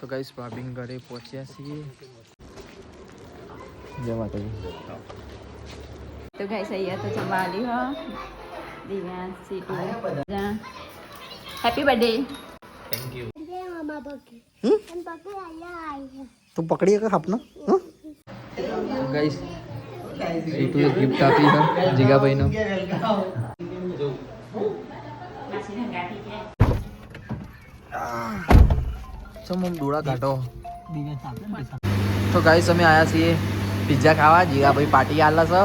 તો ગાઈસ ભાભીન ઘરે પહોંચ્યા છીએ. જય માતાજી. તો ગાઈસ અહીંયા તો જમવા આવી હો. દિવ્યા સીટુ હેપી બર્થડે થેન્ક યુ? તું પકડી કે આપનો ગાઈસ સીટુ એક ગિફ્ટ આપી છે જીગાભાઈનો. ચમ આમ ડોળા કાઢો. તો ગાઈસ અમે આયા છીએ પિઝા ખાવા. જીગાભાઈ પાર્ટી આલા છો.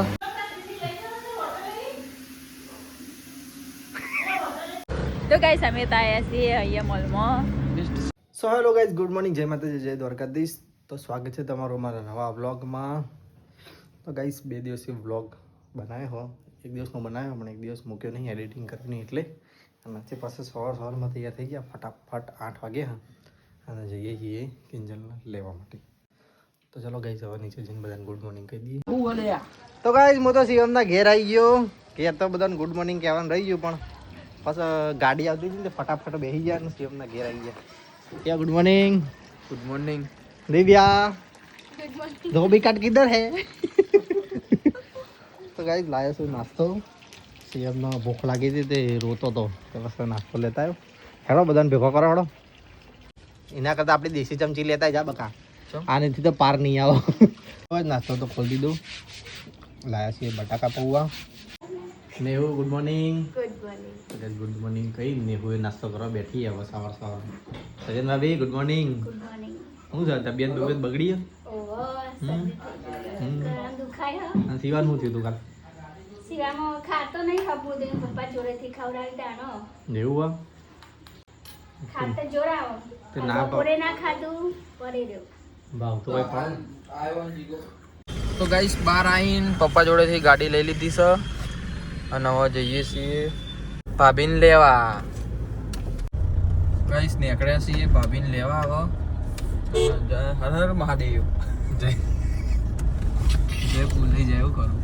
તો ગાઈસ અમે તો આવ્યા છીએ અહીંયા મોલમાં so hello guys good morning જય માતાજી જય દ્વારકાધીશ. તો સ્વાગત છે તમારું અમારા નવા વ્લોગમાં તો ગાઈસ બે દિવસથી વ્લોગ બનાવ્યો હો. એક દિવસનો બનાવ્યો પણ એક દિવસ મૂક્યો નહીં એડિટિંગ કર્યું નહીં એટલે. અને આજે પાસે સવાર સવારમાં તૈયાર થઈ ગયા ફટાફટ આઠ વાગે હા અને જઈએ છીએ કિંજલને લેવા માટે. તો ચાલો ગઈ સવાર નીચે જઈને બધાને ગુડ મોર્નિંગ કહી દઈએ. તો ગાઈઝ હું તો શિવમના ઘેર આવી ગયો. ઘેર તો બધાને ગુડ મોર્નિંગ કહેવાનું રહી ગયું પણ બસ ગાડી આવતી હતી ને ફટાફટ બેસી ગયા ને શિવમના ઘેર આવી ગયા. ક્યાં good morning good morning Divya ધોબી કાટ કિધર હે? તો ગાઈઝ લાયો છું નાસ્તો. શિવમનો ભૂખ લાગી હતી તે રોતો હતો તો બસ નાસ્તો લેતા આવ્યો. હેડો બધાને ભેગો કરો હેડો. એના કરતાં આપણે દેશી ચમચી લેતા જા બકા. આનેથી તો પાર નહીં આવો. હવે નાસ્તો તો ખોલી દીધું લાયા છીએ બટાકા પૌવા. Nehu good morning good morning good morning કઈ નેહુએ નાસ્તો કરવા બેઠી હવે સવાર સવાર. સજન ભાભી ગુડ મોર્નિંગ ગુડ મોર્નિંગ શું છે? તબિયત તબિયત બગડી હ શું થયું તું કાલ? સિવામાં ખાતો નહીં હપવું દે પપ્પા જોડેથી ખવડાવી દાણો એવું હા ખાતે જોડાવો. તે ના ભાવ- ના ખાધું પડી રહ્યું. ભાવ તો તો ગાઈસ બહાર આવીને પપ્પા જોડેથી ગાડી લઈ લીધી છે. અને હવે જઈએ છીએ ભાભીને લેવા. ગાઈસ નીકળ્યા છીએ ભાભીને લેવા હવે. જય હર હર મહાદેવ. જય. જય ભૂલી જાય એવું કરું.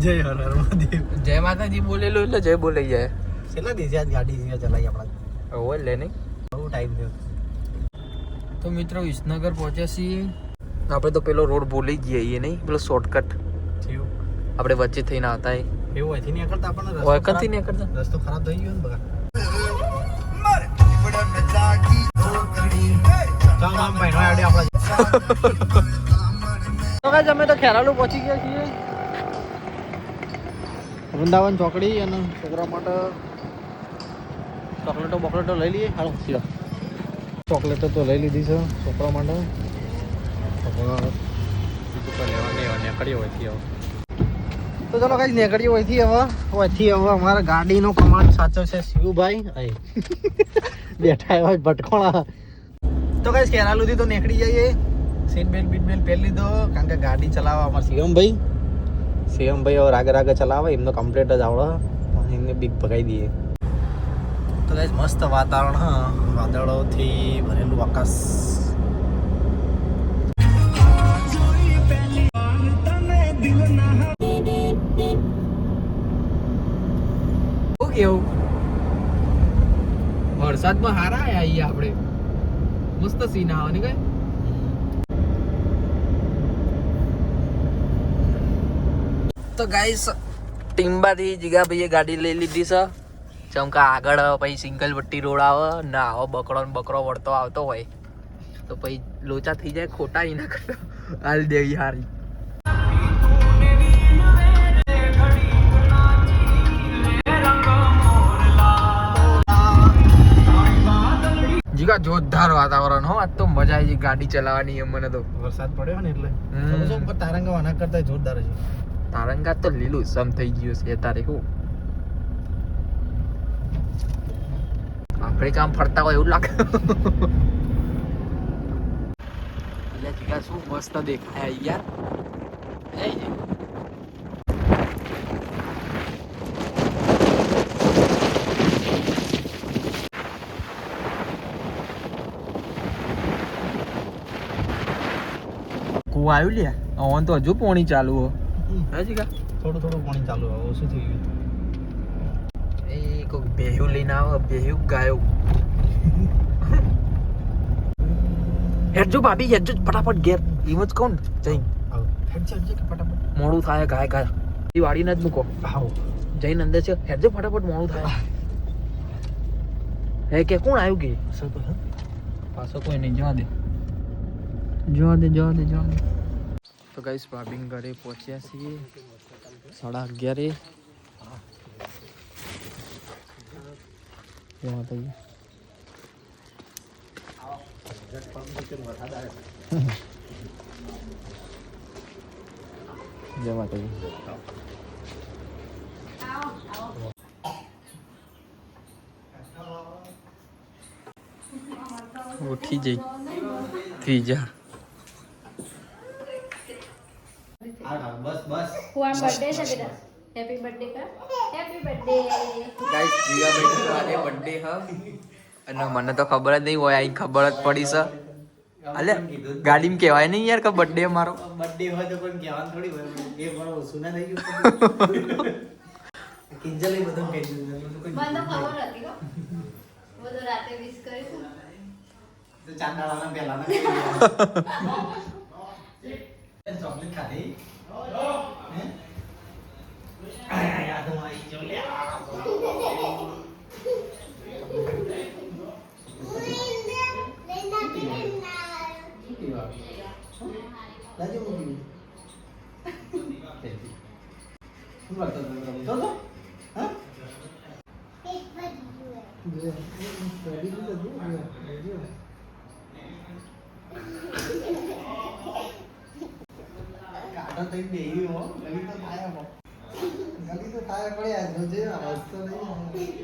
જય હર હર મહાદેવ. જય માતાજી બોલેલું એટલે જય બોલાઈ જાય. કેટલા દિવસે આજ ગાડી ચલાવી આપણા? હોય લે નહીં. ટાઈમ થયો. તો મિત્રો વિસનગર પહોંચ્યા છીએ. આપણે તો પેલો રોડ ભૂલી ગયા છીએ નહીં પેલો શોર્ટકટ આપણે વચ્ચે થઈને આવતા એ. એવું અહીંથી કરતા આપણને રસ્તો ઓયકનથી ખરાબ- નીકળતા? રસ્તો ખરાબ થઈ ગયો ને બગા ચાલ આમ ભાઈ નો આડે આપણા તો ગાઈસ અમે તો ખેરાલુ પહોંચી ગયા છીએ. વૃંદાવન ચોકડી અને છોકરા માટે ચોકલેટો બોકલેટો લઈ લઈએ હાલો સીધા. ચોકલેટો તો લઈ લીધી છે છોકરા માટે. તો ચલો કઈ નીકળ્યો હોયથી હવે હોયથી હવે અમારા ગાડીનો કમાન્ડ સાચો છે શિવભાઈ. બેઠા હોય ભટકોણા. તો કઈ કેરાલુથી તો નીકળી જઈએ. સીટ બેલ્ટ બીટ બેલ્ટ પહેરી લીધો કારણ કે ગાડી ચલાવવા અમારા શિવમભાઈ. શિવમભાઈ હવે રાગે રાગે ચલાવે એમનો કમ્પ્લેટ જ આવડે. એમને બીક ભગાઈ દઈએ. તો ગાઈસ મસ્ત વાતાવરણ હા વાદળોથી ભરેલું આકાશ. કેવું? વરસાદમાં હારા આયા અહીંયા આપણે. મસ્ત સીન આવે ને કઈ? તો ગાઈસ ટીમ્બાથી જીગાભાઈએ ગાડી લઈ લીધી છે. ચમકા આગળ પછી સિંગલ પટ્ટી રોડ આવે ના આવો બકરો ને બકરો વળતો આવતો હોય. તો પછી લોચા થઈ જાય ખોટા એના કરતા હાલ દેવી હારી. જીગા જોરદાર વાતાવરણ હો. આજ તો મજા આવી ગાડી ચલાવવાની એમ મને તો. વરસાદ પડ્યો ને એટલે. તારંગા વાના કરતા જોરદાર છે. તારંગા તો લીલું સમ થઈ ગયું છે તારે હું. આપણે કામ ફરતા હોય એવું લાગે એટલે જીગા શું મસ્ત દેખાય યાર. કુવા આવ્યું લ્યા ઓન તો હજુ પોણી ચાલુ હો હે જીગા થોડું થોડું પાણી ચાલુ ઓછું થઈ ગયું એ કોઈક ભેહ્યું લઈને આવે ભેહ્યું ગાયું. હેડજો ભાભી હેડજો ફટાફટ ઘેર. એમ જ કહું ને જઈ ફટાફટ. મોડું થાય ગાય ગાય. એ વાડીને જ મૂકો. આવો. જઈને અંદર છે. હેડજો ફટાફટ મોડું થાય. હે કે કોણ આવ્યું કે? પાછો કોઈ નહીં જવા દે. જવા દે જવા દે જવા દે. તો ગાઈસ ભાભી ઘરે પહોંચ્યા છીએ. સાડા અગિયારે. જય માતાજી? જય માતાજી. ઉઠી જઈ. ત્રીજા બસ બસ. બર્થડે છે બેટા. Happy birthday birthday guys Divaben નો આજે બર્થડે હ? અને મને તો ખબર જ નહીં હોય અહીં ખબર જ પડી છે અલે ગાડીમાં કહેવાય નહીં યાર કે બર્થડે મારો બર્થડે હોય તો પણ કહેવાનું થોડી હોય એ પણ ઓછું ના થઈ ગયું. કિંજલ બધું કહી દીધું મને તો ખબર હતી બધું રાતે વિશ કરીશું તો ચાંદાવાળા પહેલા ચોકલેટ ખાધી? હે? આય, આય, આ તો મારી જો લે. પીવા. લાજો ગલી તો થાય હો ગલી પડે આ જોજે રસ્તો નહીં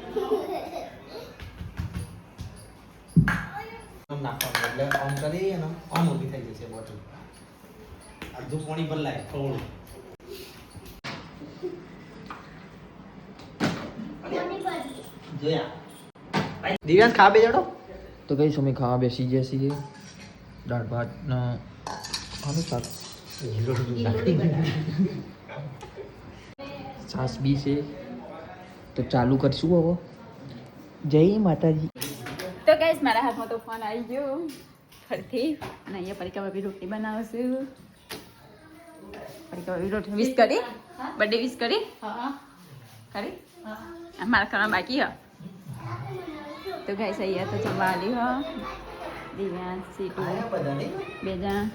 નાખવાનું એટલે ઓન કરી અને ઓન ઊભી થઈ જશે બોટલ અડધું પાણી બદલાય થોડું જોયા. દિવ્યાંશ ખા બે જડો તો કઈ સમય ખાવા બેસી ગયા છીએ. દાળ ભાત ના આનું શાક. છાસ બી છે તો ચાલુ કરશું હવે જય માતાજી તો ગાઈસ મારા હાથમાં તો ફોન આવી ગયો ફરીથી અને અહીંયા પરીકા ભાભી રોટલી બનાવશું પરીકા ભાભી રોટલી વિશ કરી બર્થડે વિશ કરી કરી આ મારા કરવા બાકી હ તો ગાઈસ અહીંયા તો જમવા આલી હ દિવ્યાંશ સીટુ આયા બધા નહીં બે જણ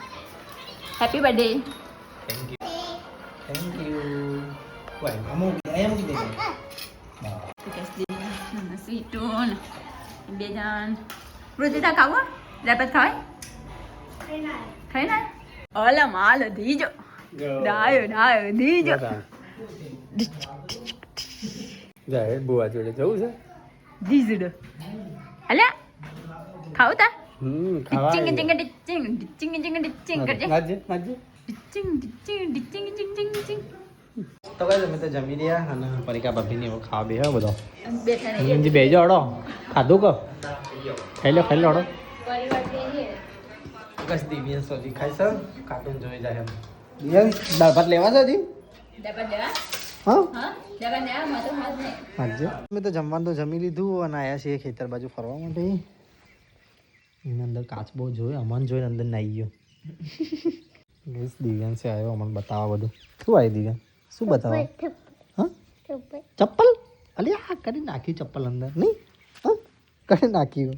હેપી બર્થડે થેન્ક યુ વાય અમુક એમ કીધે તો ગાઈસ દિવ્યાંશ અને સીટુ ને બે જણ રુચિતા ખાવું ભાત ખાવાય ખાઈ ના ઓલા માલ ધીજો ડાયો ડાયો ધીજો જાય બુઆ જોડે જવું છે ધીજડો અલ્યા ખાવું તા હમ ડિચિંગ ચિંગ ચિંગ ચિંગ ચિંગ ચિંગ ચિંગ ચિંગ ચિંગ ચિંગ ચિંગ ચિંગ ચિંગ ડિચિંગ તો ભાઈ તમે તો જમી રહ્યા અને પરીકા ભાભીને ને ખાવા બેહ્યો બધો. બેઠા ને મંજી બેજો અડો ખાધું કો? ખાઈ લો ખાઈ લો અડો બસ દિવ્યાન સોજી ખાઈ સર કાર્ટૂન જોઈ જાય એમ. દિવ્યાન દાળ ભાત લેવા છે દી માં તો હાથ નહીં. હાજે અમે તો જમવાનું તો જમી લીધું અને આવ્યા છીએ ખેતર બાજુ ફરવા માટે. એની અંદર કાચબો જોયો અમન જોઈને અંદર નાઈ ગયો. દિવ્યાન આવ્યો અમને બતાવવા બધું. શું આવ્યું દિવ્યાન શું બતાવો? હા? ચપ્પલ? અલે હા કરી નાખી ચપ્પલ અંદર નહીં? હા? કરી નાખ્યું.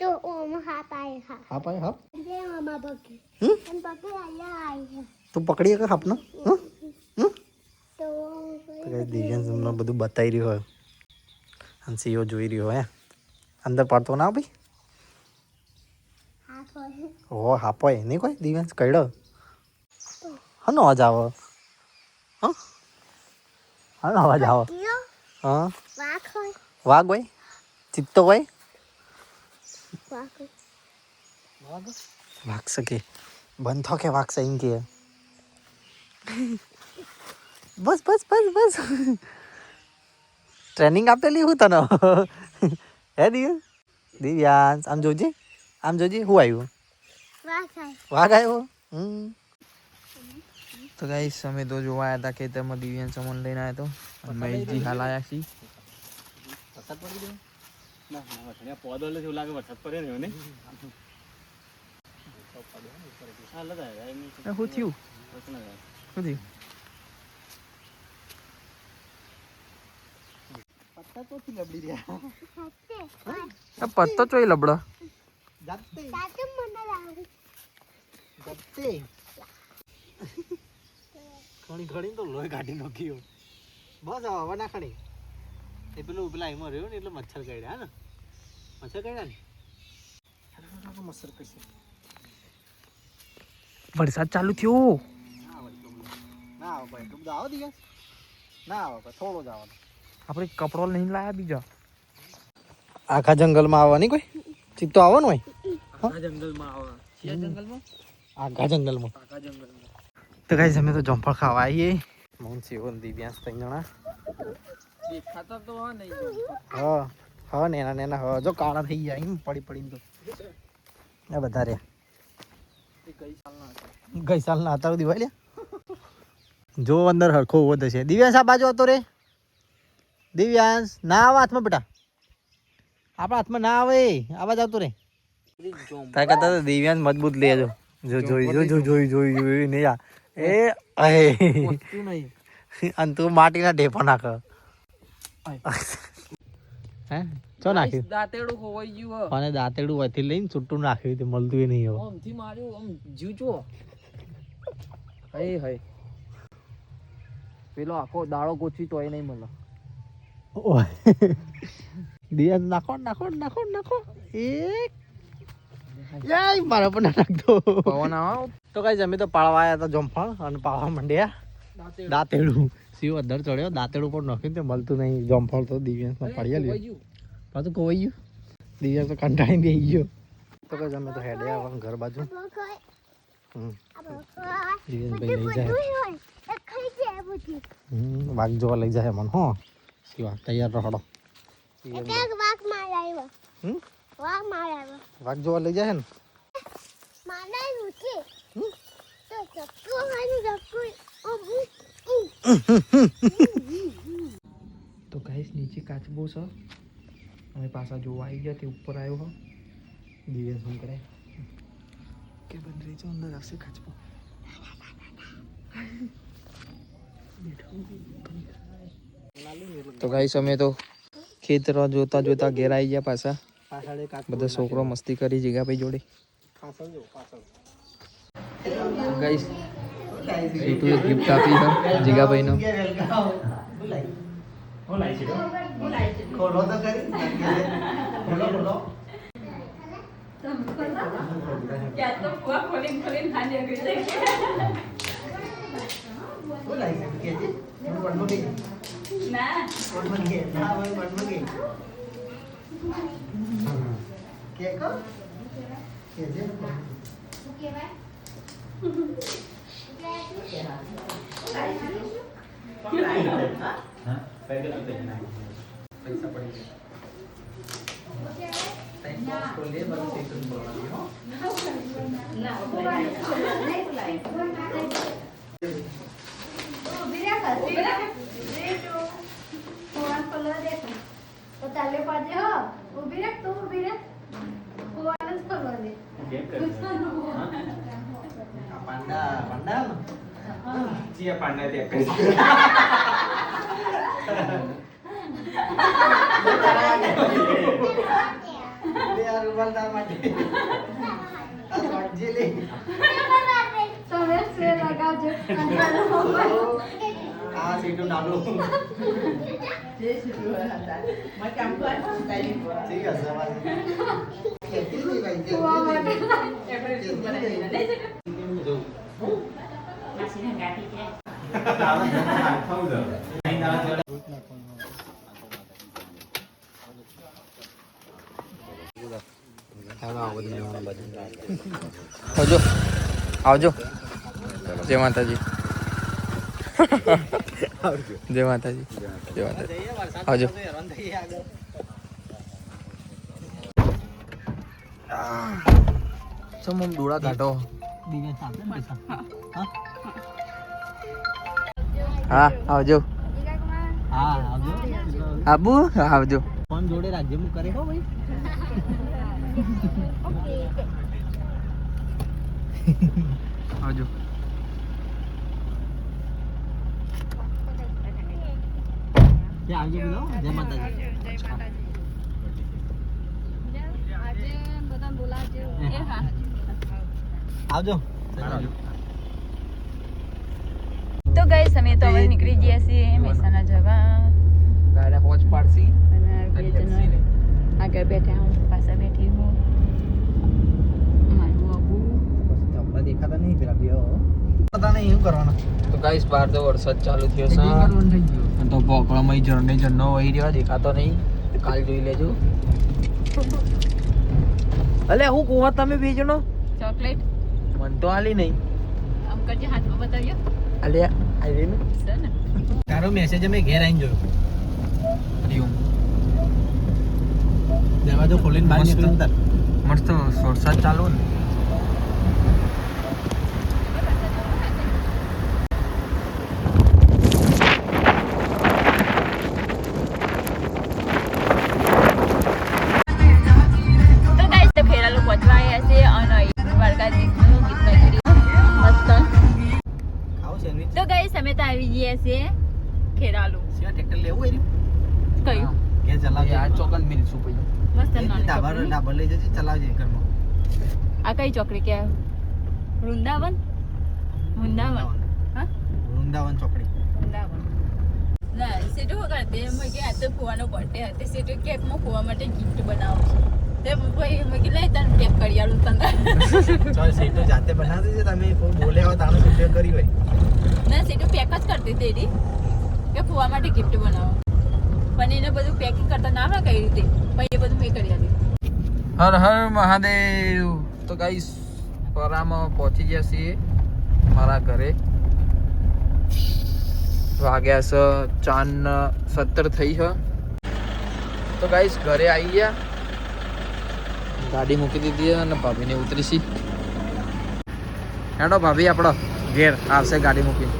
તો ઓમ હાથ આય હા. હા પાય હા? જે મામા બકે હમ? એમ બકે આયા આય તું પકડી કે હાપનો હં? હં તો તો કઈ દિવ્યાંશ તમને બધું બતાવી રહ્યો હોય. અને સીઓ જોઈ રહ્યો હે? અંદર પડતો ના ભાઈ? હો હોય. ઓ હાપો નહીં કોઈ? દિવ્યાંશ કઈડો હનો અવાજ આવો. હા? હનો અવાજ આવો. હા? વાઘ હોય. ચિત્તો હોય? વાઘ શકે બંધ થો કે વાઘ સહી કે. બસ બસ બસ બસ. ટ્રેનિંગ આપેલી હું તને. હે દિવ્ય? દિવ્યાંશ આમ જોજે. આમ જોજે હું આવ્યું. વાઘ આવ્યો? હમ. તો ગાઈસ અમે તો જોવા આવ્યા હતા ખેતરમાં દિવ્યાન સામાન લઈને આવ્યા તો. અને મહેશજી હાલ આવ્યા છીએ. વરસાદ પડી ગયો થયું? પત્તા તો થી લબડી રહ્યા. હતે આ પત્તો ચોઈ લબડો. લાગે. ખણી ઘણી તો લોહી કાઢી નાખ્યો બસ હવે ના ખણી એ પેલું પેલા એમાં રહ્યો ને એટલે મચ્છર કાઢ્યા ને? મચ્છર કાઢ્યા ને? મચ્છર કરશે વરસાદ ચાલુ થયો. ના આવે ના આવે ભાઈ બધું આવો દિવસ ના આવે ભાઈ થોડો જ આવવાનો આપણે કપડો નહીં લાયા બીજા. આખા જંગલમાં આવવાની કોઈ? ચિત્તો આવો ને આખા જંગલમાં આવે ક્યાં જંગલમાં આખા જંગલમાં? આખા જંગલમાં. તો કઈ અમે તો જંફળ ખાવા આવીએ. મોહન શિવન બ્યાસ ત્રણ જણા. હા હા હા નેના નેના હા. જો કાળા થઈ ગયા પડી પડીને તો. આ બધા રે. એ કઈ સાલના હતા. ગઈ દિવાળી જો અંદર હરખો ઊભો થશે. દિવ્યાંશ આ બાજુ હતો રે. દિવ્યાંશ ના આવે હાથમાં બેટા. આપણા હાથમાં ના આવે. આવાજ આવતો રે. તારે કરતા દિવ્યાંશ મજબૂત લેજો જો. જોઈ જો જો જોઈ જોઈ જોઈ નહીં આ. એ અહે. અને તું માટીના ઢેફા નાખ. હે? ચો નાખ્યું? દાંતેડું ખોવાઈ ગયું અને દાંતેડું વથી લઈને છૂટું નાખ્યું તે મળતું નહીં હવે. આમથી માર્યું આમ જીવ ચો હઈ હઈ પેલો આખો દાડો કોચી તોય નહીં મળે. દિયા નાખો નાખો નાખો નાખો. એક યાય મારા પર નાખતો. પવન આવો. તો કઈ જમી તો પાળવા આવ્યા હતા જમફળ અને પાળવા માંડ્યા. દાંતેડું. શિવ અધર ચડ્યો. દાંતેડું પણ નાખ્યું તે મળતું નહીં. જમફળ તો દિવ્યાંશમાં પાડી આલ્યું પાછું ખોવાઈ ગયું. દિવ્યાંશ તો કંટાળી દઈ ગયો. તો કઈ જમે તો હેડે આવવાનું ઘર બાજુ. દિવ્યાંશભાઈ લઈ જાય. વાઘ જોવા લઈ જાય મને હો. શિવા તૈયાર રહો વાઘ માર આવ્યો. માર વાઘ જોવા લઈ જાય ને? તો તો ગાઈસ નીચે કાચબો છે. અમે પાછા જોવા આવી ગયા તે ઉપર આવ્યો હો. દિવ્ય શું કરે. કે બંધ રહી છે અંદર આવશે કાચબો તો ગાઈસ અમે તો ખેતર જોતા જોતા ઘેર આવી ગયા પાછા. બધા છોકરો મસ્તી કરી જીગાભાઈ જોડે? ગાઈસ સીટુ ગિફ્ટ આપી છે જીગાભાઈ નો ખોલો તો કરી ના. હવે વડમાં ગઈ કે કો કે છે પૈસા પડી ও তালে পাজে হ উবি রাখ তো উবি রাখ ও আনন্দ করব দে పండా పండా చియ పండది ఎక్కడి ఆ సీటు నాలుగు được. Anh nói આવજો આવજો જય માતાજી જય માતાજી. જય માતાજી. આવજો. સમમ ડોળા કાઢો. સાથે હા હા આવજો. હા આવજો. આબુ આવજો. ફોન જોડે રાજ્ય મુ કરે હો ભાઈ. આવજો. ત્યાં આવજો બોલો. જય માતાજી. એ હા આવજો. તો ગઈ અમે તો હવે નીકળી ગયા છીએ મહેસાણા જવા. ગાડા પહોંચ પાડશી. અને બે જણ આગળ બેઠા હું પાછા બેઠી હું. મારું અબુ. આપણે દેખાતા નહીં પેલા બે પતા નહીં શું કરવાના? તો ગાઈસ બહાર તો વરસાદ ચાલુ થયો છે. પોકળામાં ઝરણે ઝરણો વહી રહ્યો દેખાતો નહીં. કાલ જોઈ લેજો. અલે હું કુવા તમે બે જણો? ચોકલેટ. મન તો આલી નહીં. આમ કરજે હાથમાં બતાવ્યો અલે આવી ને. તારો મેસેજ અમે ઘેર આવીને જોયો. હરિઓમ દરવાજો ખોલીને બહાર મસ્ત. નીકળ્યો. ને મસ્ત વરસાદ ચાલુ ને. લેવું એર્યું? કયું કે ચલાવજે. આ ચોકન મિલશું પઈ મસ્ત નાની ડાબર ડાબર લઈ જજે ચલાવજે ઘરમાં. આ કઈ ચોકડી કે? વૃંદાવન? વૃંદાવન. હા? વૃંદાવન ચોકડી. વૃંદાવન. ના સીટુ વગર તે મેં કે આ તો ફુવાનો બર્થડે હતો સીટુ કેક ફુવા માટે ગિફ્ટ બનાવું છું. તે ભાઈ મેં કે લઈ તને પેક કરી આલું તને ચાલ સીટો જાતે બનાવી દેજે તમે તાનો કરી હોય. ના સીટુ પેક જ કરતી એની કે ફુવા માટે ગિફ્ટ બનાવો. પણ એને બધું પેકિંગ કરતા ના આવડે કઈ રીતે, પણ એ બધું મેં કરી આપી હર હર મહાદેવ. તો ગાઈસ પરામાં પહોંચી ગયા છીએ મારા ઘરે. વાગ્યા છે ચાંદ સત્તર થઈ છે તો ગાઈસ ઘરે આવી ગયા. ગાડી મૂકી દીધી અને ભાભીને ઉતરીશી. હેડો ભાભી આપણો ઘેર આવશે ગાડી મૂકી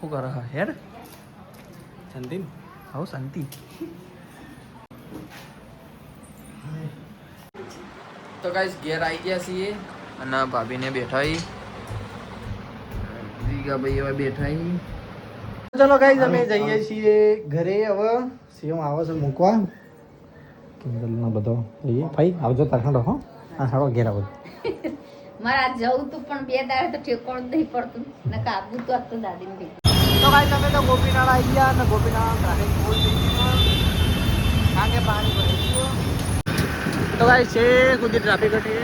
શું કરે હા હેડ શાંતિ આવો શાંતિ તો ગાઈસ ઘેર આવી ગયા છીએ અને ભાભીને બેઠા ભાઈ હવે બેઠા ચલો ગાઈઝ અમે જઈએ છીએ ઘરે હવે. સીએમ આવે છે મૂકવા. કિંજલનો બધો. જઈએ. ભાઈ આવજો તારખંડો હો. આ સાડો ઘેર આવો. મારે આજ જવું તું પણ બે દાડે તો ઠેકોણ નહીં પડતું. ને કાબુ તો આ તો દાદી ને તો કાઈ તમે તો ગોપીનાળા આવી ગયા અને ગોપીનાળા ટ્રાફિક ફૂલ થઈ ગયું કારણ કે પાણી ભરાઈ ગયું તો કાંઈ છે કુદી ટ્રાફિક હતી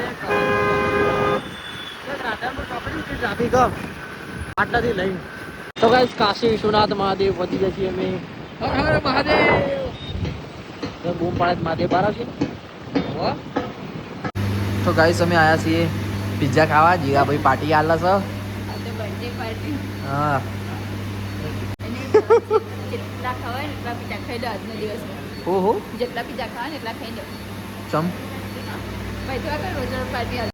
ટ્રાફિક આટલાથી લઈ તો કાંઈ કાશી વિશ્વનાથ મહાદેવ પહોંચી ગયા છીએ અમે. હર હર મહાદેવ. તો બૂમ પાડે મહાદેવ બહાર આવશે તો ગાઈસ અમે આયા છીએ પિઝા ખાવા. જીગાભાઈ પાર્ટી આલે છે. હા. જેટલા ખવાય ને એટલા પીઝા ખાઈ લો આજનો દિવસમાં ઓહો જેટલા પીઝા ખાવા ને એટલા ખાઈ દો ચમ ભાઈ તો આગળ રોજ પાર્ટી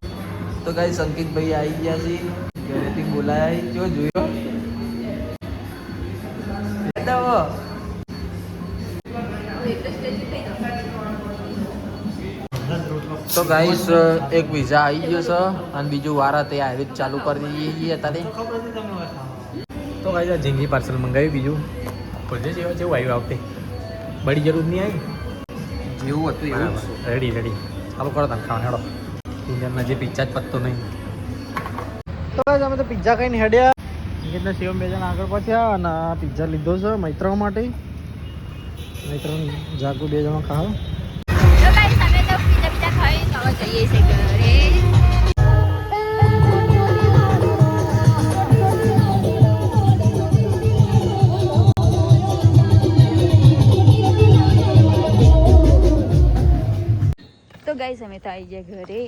તો ગાઈસ અંકિતભાઈ આવી ગયા છે ઘરેથી બોલાયા જો જોયો તો ગાઈસ એક વિઝા આવી ગયો છે અને બીજું વારા તે આવી ચાલુ કરી દઈએ અત્યારે તો કાંઈ આ જિંગી પાર્સલ મંગાવ્યું બીજું. ખોલજે જેવા જેવું આવ્યું આવતી. બળી જરૂર નહીં આવી? જેવું હતું એવું રેડી રેડી ચાલો કરો તમે ખાવા હેડો. ઇન્ડિયનમાં જે પિઝા જ પતતો નહીં. તો કાંઈ અમે તો પિઝા ખાઈને હેડ્યા. ઇન્ડિયનના શિવમ બે જણા આગળ પહોંચ્યા અને આ પિઝા લીધો છે મિત્રો માટે. મિત્રો જાગુ બે જણા ખાવ. તો ગાઈસ અમે તો પીઝા પીઝા ખાઈ ખાવા જઈએ છીએ ગાઈસ અમે તો આવી ગયા ઘરે.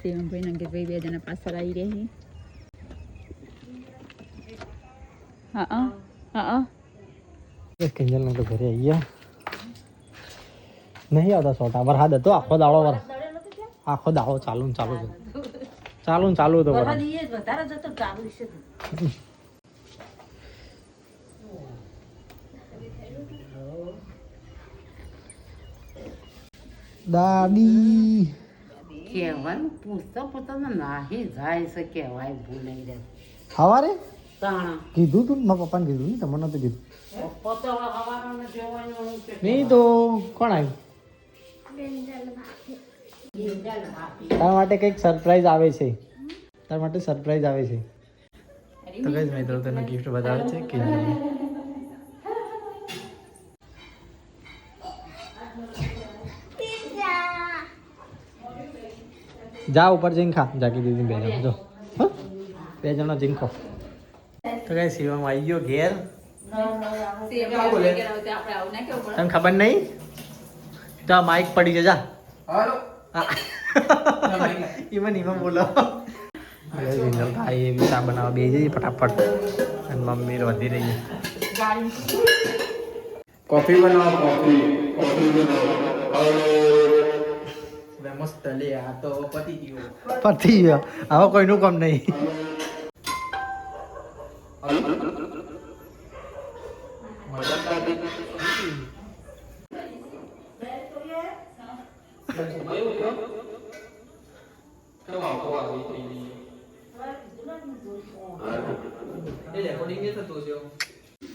શિવમભાઈ અંકિતભાઈ બે જણા પાછળ આવી રહી હા હા કિંજલને તો ઘરે આવી ગયા. નહીં આવતા સોટા વરસાદ હતો આખો દાડો વર આખો દાડો ચાલુ ને ચાલુ છે ચાલુ ને ચાલુ હતો વરસાદ વધારે જતો ચાલુ છે દાદી. કહેવાનું પૂછતા પોતાના નાહી જાય છે કહેવાય ભૂલાઈ જાય. તાણા. કીધું તું મારા પપ્પાને કીધું ને તમને નતું કીધું. નહીં તો કોણ આવ્યું તારા માટે કંઈક સરપ્રાઈઝ આવે છે. તારા માટે સરપ્રાઈઝ આવે છે. તો કઈ મિત્રો તને ગિફ્ટ બતાવે છે કે જા ઉપર ખા જાગી દીદી બે જણ. જો. બે જણો જીંખો તો કઈ શિવમ આવી ગયો ઘેર. તને ખબર નહીં? તો આ માઇક પડી છે જા. ઈમન ઈમન બોલો. વિનલ ભાઈ એ બી ચા બનાવવા બે જઈએ ફટાફટ. અને મમ્મી વધી રહી કોફી બનાવો કોફી. કોફી બનાવો. મસ્ત લે, આ તો પતી ગયો. પતી ગયો. હવે કોઈનું કામ નહીં.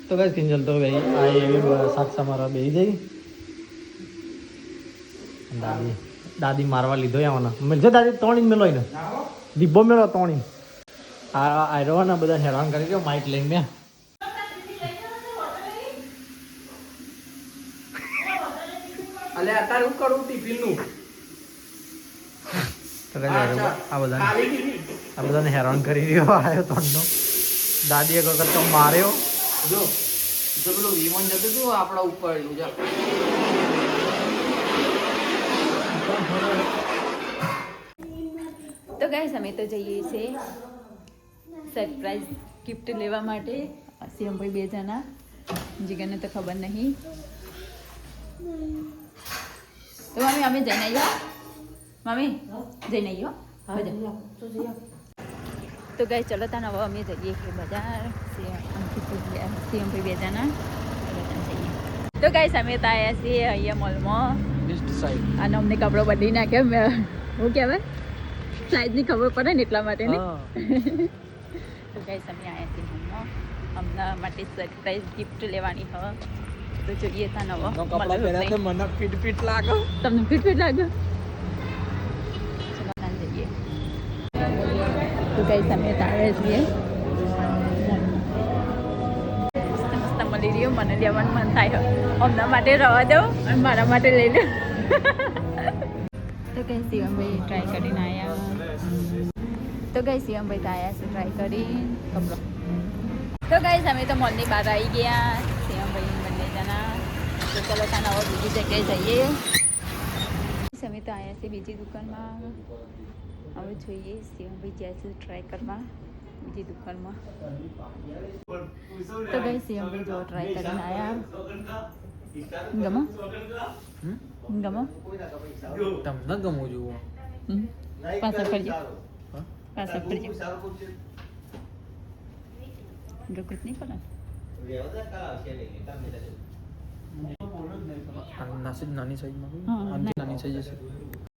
તો કઈ કિંજલ, તો ભાઈ, આ એવી સાક્ષા મારવા બેસી જઈ દાદી દાદી મારવા લીધો આવવાના મેલજો દાદી ત્રણ ઇંચ મેલો એને. દીબો મેળો ત્રણ ઇંચ. આ આયરો ને બધા હેરાન કરી ગયો માઇક લઈને. અલે અત્યારે હું કરું ટિફિનનું તો કઈ આયરો આ બધાને આ બધાને હેરાન કરી રહ્યો આવ્યો ત્રણનો. દાદી એક વખત તો માર્યો. જો જો પેલું વિમાન જતું હતું આપણા ઉપર તો ગાઈસ અમે તો જઈએ છીએ સરપ્રાઈઝ ગિફ્ટ લેવા માટે. સિંહભાઈ બે જણા. જીગરને તો ખબર નહીં. તો મમ્મી અમે જઈને આવ્યો મમ્મી જઈને આવ્યો તો ગાઈ ચલો તાન હવે અમે જઈએ છીએ બજાર. સિંહભાઈ બે જણા. જઈએ. તો ગાઈસ અમે તો આવ્યા છીએ અહીંયા મોલમાં અને અમને કપડો બદલી નાખ્યો. મેં હું કહેવાય? સાઈઝની ખબર પડે ને એટલા માટે ને? તો ગાઈસ અમે આવ્યા છીએ હમણાં. માટે સરપ્રાઈઝ ગિફ્ટ લેવાની હ. તો જોઈએ તા નવો. કપડા પહેર્યા તો મને ફિટ ફિટ લાગે. તમને ફિટ ફિટ લાગે તો ગાઈસ અમે તારે છીએ. મસ્ત મસ્ત મળી રહ્યું મને લેવાનું મન થાય. હમણાં માટે રવા દો અને મારા માટે લઈ લો. તો કઈ શિવમભાઈ ટ્રાય કરીને આવ્યા તો કઈ શિવમભાઈ તો આવ્યા છે ટ્રાય કરી કપડો. તો ગાઈસ અમે તો મોલની બહાર આવી ગયા. શિવમભાઈ બંને જણા. તો ચલો ત્યાં નવો બીજી જગ્યાએ જઈએ. અમે તો આવ્યા છીએ બીજી દુકાનમાં. હવે જોઈએ શિવમભાઈ જ્યાં છે ટ્રાય કરવા, બીજી દુકાનમાં. તો ગઈ શિવમભાઈ જો ટ્રાય કરીને આવ્યા ગમો? ગમો? તમને ગમું જુઓ. પાછળ ફરજો. પાછળ ફરજો. ગગુત નહીં પડે નાની નાની. સાઈઝમાં નાની સાઈઝ હશે